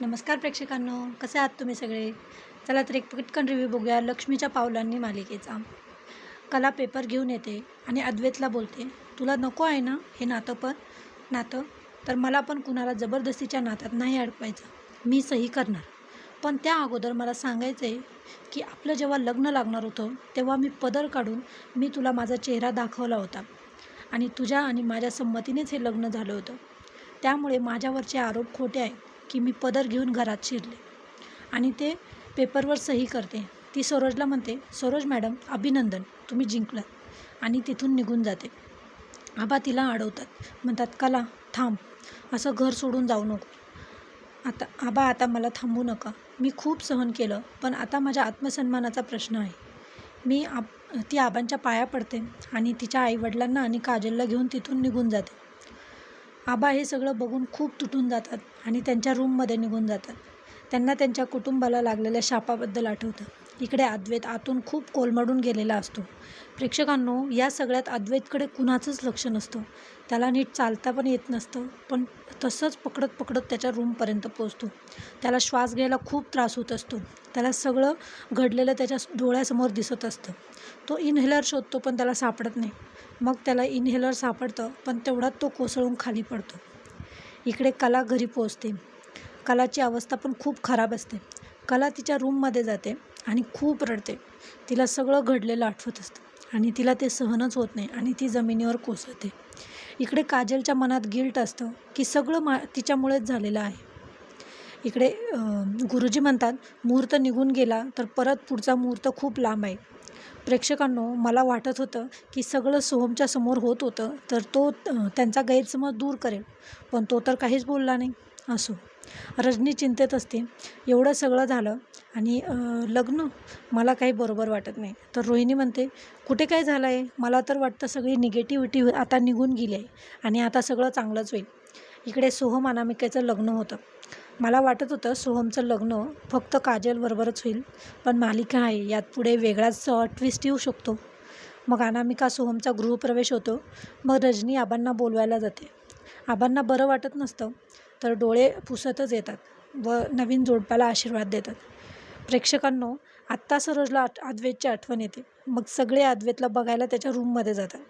नमस्कार प्रेक्षकांनो कसे आहात तुम्ही सगळे? चला तर एक पटकन रिव्ह्यू बघूया लक्ष्मीच्या पावलांनी मालिकेचा. कला पेपर घेऊन येते आणि अद्वैतला बोलते तुला नको आहे ना हे नातं पण? नातं? तर मला पण कुणाला जबरदस्तीच्या नात्यात नाही अडकवायचं. मी सही करणार. पण त्या अगोदर मला सांगायचं आहे की आपलं जेव्हा लग्न लागणार होतं तेव्हा मी पदर काढून मी तुला माझा चेहरा दाखवला होता. आणि तुझ्या आणि माझ्या संमतीनेच हे लग्न झालं होतं. त्यामुळे माझ्यावरचे आरोप खोटे आहेत. की मी पदर घेऊन घरात शिरले. आणि ते पेपरवर सही करते. ती सरोजला म्हणते सरोज मॅडम अभिनंदन तुम्ही जिंकलात आणि तिथून निघून जाते. आबा तिला अडवतात. म्हणतात कला थांब. असं घर सोडून जाऊ नको. आता आबा आता मला थांबू नका. मी खूप सहन केलं पण आता माझ्या आत्मसन्मानाचा प्रश्न आहे. मी आ ती आबांच्या पाया पडते आणि तिच्या आईवडिलांना आणि काजलला घेऊन तिथून निघून जाते. आबा हे सगळं बघून खूप तुटून जातात आणि त्यांच्या रूममध्ये निघून जातात. त्यांना त्यांच्या कुटुंबाला लागलेल्या शापाबद्दल आठवतं. इकडे अद्वैत आतून खूप कोलमडून गेलेला असतो. प्रेक्षकांनो या सगळ्यात अद्वैतकडे कुणाचंच लक्ष नसतं. त्याला नीट चालता पण येत नसतं पण तसंच पकडत पकडत त्याच्या रूमपर्यंत पोचतो त्याला श्वास घ्यायला खूप त्रास होत असतो. त्याला सगळं घडलेलं त्याच्या डोळ्यासमोर दिसत असतं. तो इनहेलर शोधतो पण त्याला सापडत नाही. मग त्याला इनहेलर सापडतं पण तेवढ्यात तो कोसळून खाली पडतो. इकडे कला घरी पोचते कलाची अवस्था पण खूप खराब असते. कला तिच्या रूममध्ये जाते. आणि खूप रडते. तिला सगळं घडलेलं आठवत असतं. आणि तिला ते सहनच होत नाही आणि ती जमिनीवर कोसळते. इकडे काजलच्या मनात गिल्ट असतं की सगळं मा तिच्यामुळेच झालेलं आहे. इकडे गुरुजी म्हणतात मुहूर्त निघून गेला तर परत पुढचा मुहूर्त खूप लांब आहे. प्रेक्षकांनो मला वाटत होतं की सगळं सोहमच्या समोर होत होतं तर तो त्यांचा गैरसमज दूर करेल. पण तो तर काहीच बोलला नाही. असो. रजनी चिंतेत असते. एवढं सगळं झालं आणि लग्न मला काही बरोबर वाटत नाही. तर रोहिणी म्हणते कुठे काय झालं आहे मला तर वाटतं सगळी निगेटिव्हिटी आता निघून गेली आहे आणि आता सगळं चांगलंच होईल. इकडे सोहम अनामिकेचं लग्न होतं. मला वाटत होतं सोहमचं लग्न फक्त काजलबरोबरच होईल पण मालिका आहे यात पुढे वेगळाच ट्विस्ट येऊ शकतो. मग अनामिका सोहमचा गृहप्रवेश होतो. मग रजनी आबांना बोलवायला जाते. आबांना बरं वाटत नसतं. तर डोळे पुसतच येतात व नवीन जोडप्याला आशीर्वाद देतात. प्रेक्षकांनो आत्ता सरोजला आठ अद्वैतची आठवण येते. मग सगळे अद्वैतला बघायला त्याच्या रूममध्ये जातात.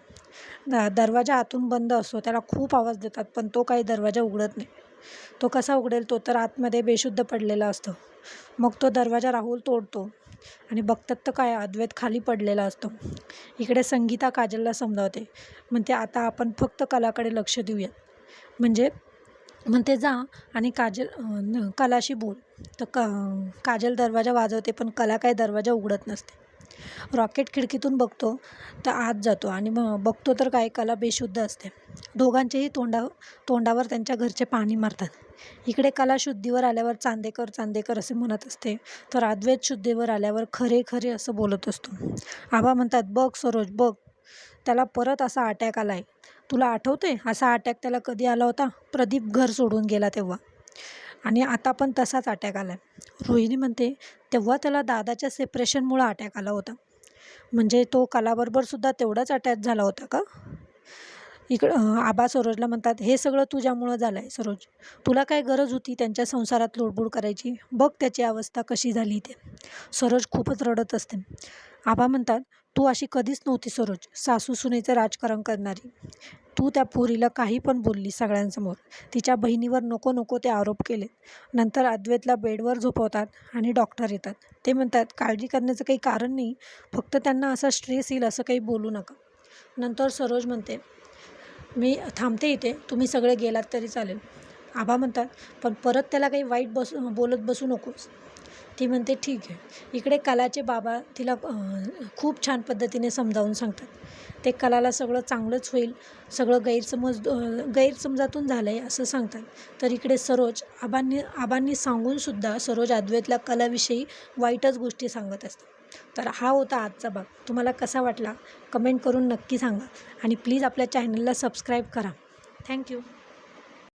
द दरवाजा आतून बंद असतो त्याला खूप आवाज देतात पण तो काही दरवाजा उघडत नाही. तो कसा उघडेल तो तर आतमध्ये बेशुद्ध पडलेला असतो. मग तो दरवाजा राहुल तोडतो आणि बघतात तर काय अद्वैत खाली पडलेला असतो. इकडे संगीता काजलला समजावते. म्हणते आता आपण फक्त कलाकडे लक्ष देऊयात. म्हणजे म्हणते जा आणि काजल कलाशी बोल. तर क काजल दरवाजा वाजवते पण कला काय दरवाजा उघडत नसते. रॉकेट खिडकीतून बघतो तर आत जातो आणि मग बघतो तर काय कला बेशुद्ध असते. दोघांचेही तोंडा तोंडावर त्यांच्या घरचे पाणी मारतात. इकडे कला शुद्धीवर आल्यावर चांदेकर चांदेकर असे म्हणत असते तर अद्वैत शुद्धीवर आल्यावर खरे खरे असं बोलत असतो. आबा म्हणतात बघ सरोज बघ. त्याला परत असा अटॅक आला आहे तुला आठवते असा अटॅक त्याला कधी आला होता? प्रदीप घर सोडून गेला तेव्हा. आणि आता पण तसाच अटॅक आला आहे रोहिणी म्हणते तेव्हा त्याला दादाच्या सेपरेशनमुळं अटॅक आला होता. म्हणजे तो कलाबरोबरसुद्धा तेवढाच अटॅक झाला होता का? इकडं आबा सरोजला म्हणतात हे सगळं तुझ्यामुळं झालं आहे सरोज. तुला काय गरज होती त्यांच्या संसारात लोडबोड करायची? बघ त्याची अवस्था कशी झाली ते सरोज खूपच रडत असते. आबा म्हणतात तू अशी कधीच नव्हती सरोज सासू सुनेचं राजकारण करणारी. तू त्या पोरीला काही पण बोलली सगळ्यांसमोर. तिच्या बहिणीवर नको नको ते आरोप केले नंतर अद्वैतला बेडवर झोपवतात आणि डॉक्टर येतात. ते म्हणतात काळजी करण्याचं काही कारण नाही. फक्त त्यांना असा स्ट्रेस येईल असं काही बोलू नका. नंतर सरोज म्हणते मी थांबते इथे. तुम्ही सगळे गेलात तरी चालेल. आबा म्हणतात पण परत त्याला काही वाईट बस बोलत बसू नकोस. ती म्हणते ठीक आहे. इकडे कलाचे बाबा तिला खूप छान पद्धतीने समजावून सांगतात. ते कलाला सगळं चांगलंच होईल सगळं गैरसमज गैरसमजातून झालं आहे असं सांगतात. तर इकडे सरोज आबांनी आबांनी सांगूनसुद्धा सरोज अद्वैतला कलाविषयी वाईटच गोष्टी सांगत असतात. तर हा होता आजचा भाग. तुम्हाला कसा वाटला? कमेंट करून नक्की सांगा. आणि प्लीज आपल्या चॅनलला सबस्क्राईब करा. थँक्यू